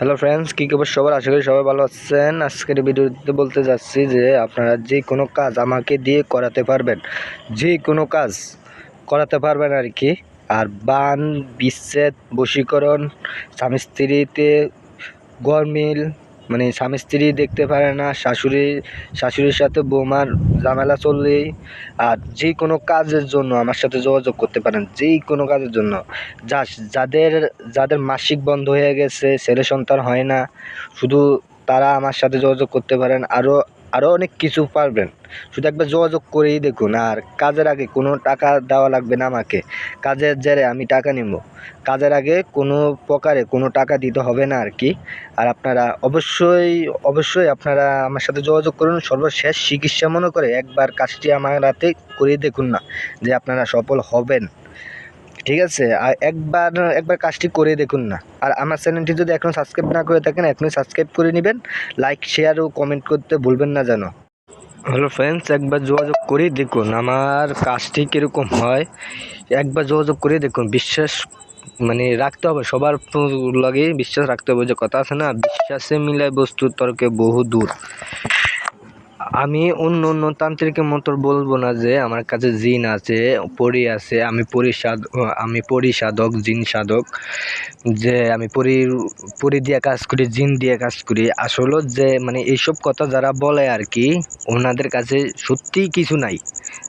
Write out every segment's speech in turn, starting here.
Hello friends কী খবর সবার? আশা করি সবাই ভালো আছেন। আজকের ভিডিওতে বলতে যাচ্ছি যে, আপনারা যে কোনো কাজ আমাকে দিয়ে করাতে পারবেন। যে কোনো কাজ করাতে পারবেন আর কি আর বান, বিচ্ছেদ, বশীকরণ, স্বামী স্ত্রীতে গরমিল মানে স্বামী স্ত্রী দেখতে পারে না, শাশুড়ি, শাশুড়ির সাথে বৌমার ঝামেলা চললেই, আর যে কোনো কাজের জন্য আমার সাথে যোগাযোগ করতে পারেন, যে কোনো কাজের জন্য। যা যাদের যাদের মাসিক বন্ধ হয়ে গেছে, ছেলে সন্তান হয় না, শুধু তারা আমার সাথে যোগাযোগ করতে পারেন, আরও আরও অনেক কিছু পারবেন। শুধু একবার যোগাযোগ করেই দেখুন, আর কাজের আগে কোনো টাকা দেওয়া লাগবে না আমাকে। কাজের জেরে আমি টাকা নিব। কাজের আগে কোনো প্রকারে কোনো টাকা দিতে হবে না আর কি আর আপনারা অবশ্যই অবশ্যই আপনারা আমার সাথে যোগাযোগ করুন। সর্বশেষ চিকিৎসা মনে করে একবার কাজটি আমার রাতে করে দেখুন না, যে আপনারা সফল হবেন। ঠিক আছে? আর একবার একবার কাজটি করে দেখুন না। আর আমার চ্যানেলটি যদি এখনও সাবস্ক্রাইব না করে থাকেন, এখনই সাবস্ক্রাইব করে নেবেন। লাইক শেয়ার ও কমেন্ট করতে ভুলবেন না যেন। হ্যালো ফ্রেন্ডস একবার যোগাযোগ করে দেখুন আমার কাজটি কীরকম হয়। একবার যোগাযোগ করে দেখুন। বিশ্বাস মানে রাখতে হবে। সবার লাগে বিশ্বাস রাখতে হবে যে কথা আছে না? বিশ্বাসে মিলায় বস্তু তর্কে বহু দূর। আমি অন্য অন্য তান্ত্রিকের মতো বলব না যে আমার কাছে জিন আছে, পরি আছে, আমি পরিসাদ আমি পরিসাধক, জিন সাধক, যে আমি পরি পরি দিয়ে কাজ করি, জিন দিয়ে কাজ করি। আসলে যে মানে এইসব কথা যারা বলে আর কি, ওনাদের কাছে সত্যিই কিছু নাই।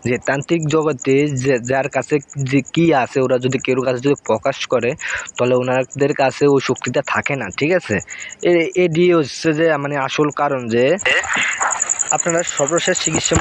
যে তান্ত্রিক জগতে যে যার কাছে যে কি আছে, ওরা যদি কেউ কাছে যদি প্রকাশ করে, তাহলে ওনাদের কাছে ওই শক্তিটা থাকে না, ঠিক আছে? এ এটি হচ্ছে যে মানে আসল কারণ যে আপনারা সর্বশেষ চিকিৎসা